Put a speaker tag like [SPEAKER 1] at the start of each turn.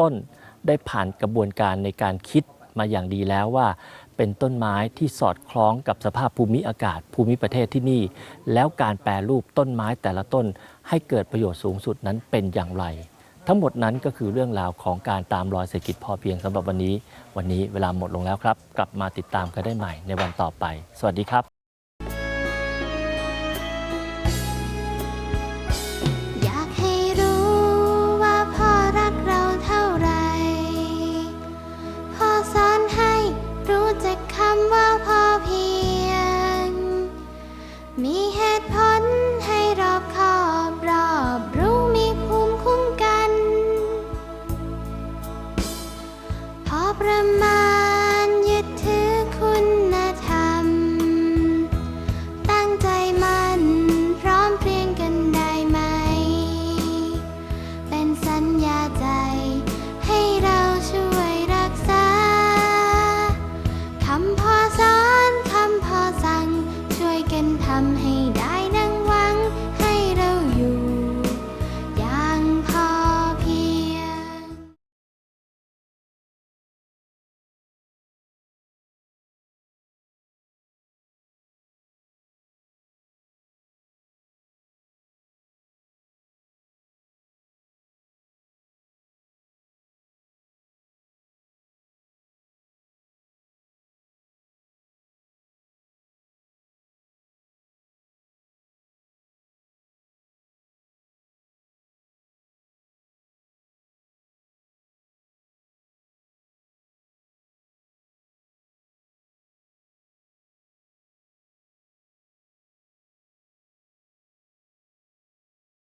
[SPEAKER 1] ต้นได้ผ่านกระบวนการในการคิดมาอย่างดีแล้วว่า เป็นต้นไม้ที่สอดคล้องกับสภาพภูมิอากาศภูมิประเทศที่นี่ แล้วการแปรรูปต้นไม้แต่ละต้นให้เกิดประโยชน์สูงสุดนั้นเป็นอย่างไร ทั้งหมดนั้นก็คือเรื่องราวของการตามรอยเศรษฐกิจพอเพียงสำหรับวันนี้ วันนี้เวลาหมดลงแล้วครับ กลับมาติดตามกันได้ใหม่ในวันต่อไป สวัสดีครับ
[SPEAKER 2] ญญาใจ